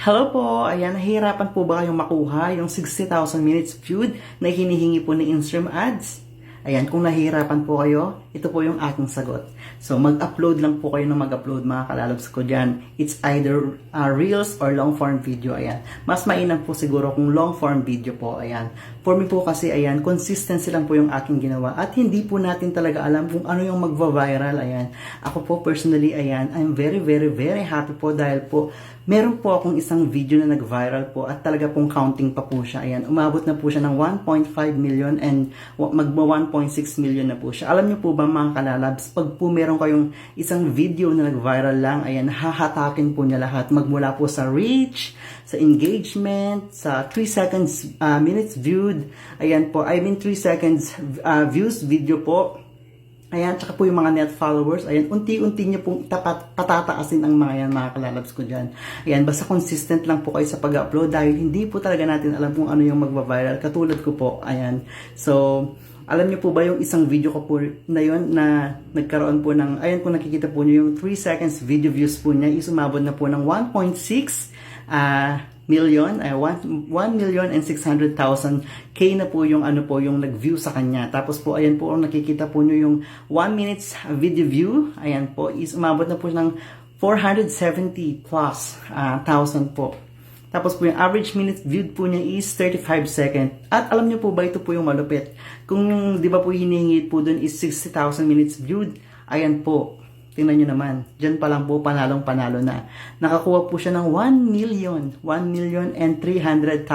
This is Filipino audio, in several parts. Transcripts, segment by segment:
Hello po! Ayan, nahihirapan po ba kayong makuha yung 60,000 minutes viewed na hinihingi po ni Instream Ads? Ayan, kung nahihirapan po kayo, ito po yung aking sagot. So, mag-upload lang po kayo ng mag-upload mga kalalabs ko dyan. It's either uh, Reels or long form video, ayan. Mas mainam po siguro kung long form video po, ayan. For me po kasi, ayan, consistency lang po yung aking ginawa. At hindi po natin talaga alam kung ano yung magva-viral, ayan. Ako po personally, ayan, I'm very, very, very happy po dahil po meron po akong isang video na nag-viral po at talaga pong counting pa po siya. Ayan, umabot na po siya ng 1.5 million and magma 1.6 million na po siya. Alam niyo po ba mga kalalabs, pag po meron kayong isang video na nag-viral lang, ayan, hahatakin po niya lahat. Magmula po sa reach, sa engagement, sa 3 seconds, uh, minutes viewed, ayan po, I mean 3 seconds uh, views video po, Ayan, tsaka po yung mga net followers. Ayan, unti-unti nyo pong tapat, patataasin ang mga yan, mga kalalabs ko dyan. Ayan, basta consistent lang po kayo sa pag-upload dahil hindi po talaga natin alam kung ano yung magva-viral. Katulad ko po, ayan. So, alam niyo po ba yung isang video ko po na yon na nagkaroon po ng, ayan kung nakikita po niyo yung 3 seconds video views po niya is umabot na po ng 1.6 ah million, ay 1, 1 million and 600,000 K na po yung ano po yung nag-view sa kanya. Tapos po ayan po ang nakikita po nyo yung 1 minutes video view. Ayan po is umabot na po ng 470 plus uh, thousand po. Tapos po yung average minute viewed po niya is 35 second. At alam niyo po ba ito po yung malupit? Kung yung 'di ba po hinihingi po doon is 60,000 minutes viewed, ayan po. Tingnan nyo naman, dyan pa lang po panalong panalo na. Nakakuha po siya ng 1 million, 1 million and 300,000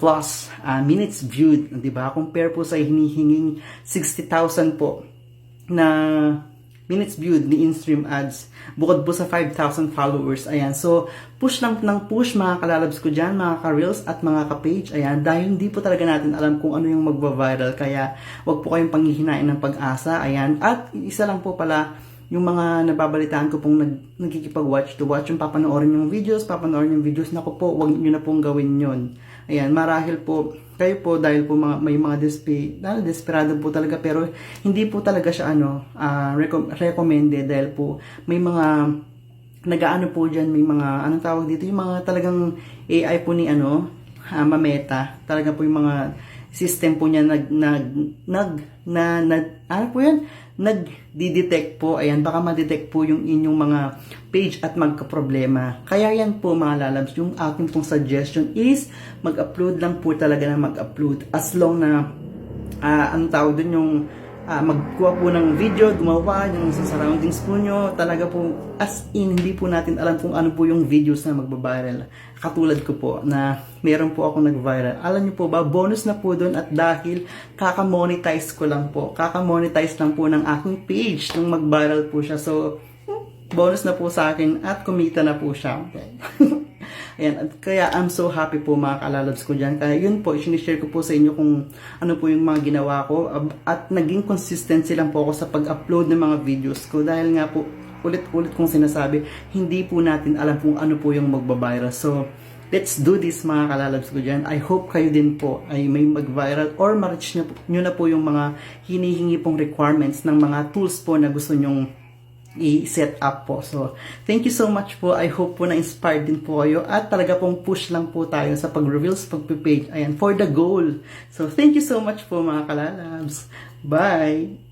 plus uh, minutes viewed. Di ba? Compare po sa hinihinging 60,000 po na minutes viewed ni InStream Ads. Bukod po sa 5,000 followers. Ayan. So, push lang ng push mga kalalabs ko dyan, mga ka-reels at mga ka-page. Ayan. Dahil hindi po talaga natin alam kung ano yung magva-viral. Kaya, wag po kayong panghihinain ng pag-asa. Ayan. At isa lang po pala, yung mga nababalitaan ko pong nag, nagkikipag-watch to watch, yung papanoorin yung videos, papanoorin yung videos, naku po, wag nyo na pong gawin yon Ayan, marahil po, kayo po dahil po mga, may mga despe, dahil desperado po talaga, pero hindi po talaga siya ano, uh, recom- recommended dahil po may mga nagaano po dyan, may mga, anong tawag dito, yung mga talagang AI po ni ano, uh, mameta, talaga po yung mga system po niya nag, nag, nag, na, na, ano po yan? nagdi-detect po, ayan, baka ma-detect po yung inyong mga page at magka-problema. Kaya yan po mga lalabs, yung aking pong suggestion is mag-upload lang po talaga na mag-upload as long na uh, ang tawag dun yung uh, magkuha po ng video, gumawa yung sa surroundings po nyo, talaga po as in, hindi po natin alam kung ano po yung videos na magbabiral. Katulad ko po na meron po ako nag-viral. Alam nyo po ba, bonus na po doon at dahil kaka-monetize ko lang po, kaka-monetize lang po ng aking page nung mag-viral po siya. So, bonus na po sa akin at kumita na po siya. Okay. At kaya I'm so happy po mga kalalabs ko dyan. Kaya yun po, sinishare ko po sa inyo kung ano po yung mga ginawa ko. At naging consistent lang po ako sa pag-upload ng mga videos ko. Dahil nga po, ulit-ulit kong sinasabi, hindi po natin alam kung ano po yung magbabiral. So, let's do this mga kalalabs ko dyan. I hope kayo din po ay may mag-viral or ma-reach nyo, nyo na po yung mga hinihingi pong requirements ng mga tools po na gusto nyong i-set up po. So, thank you so much po. I hope po na-inspired din po kayo at talaga pong push lang po tayo sa pag-reveals, pag-page. Ayan, for the goal. So, thank you so much po mga kalalabs. Bye!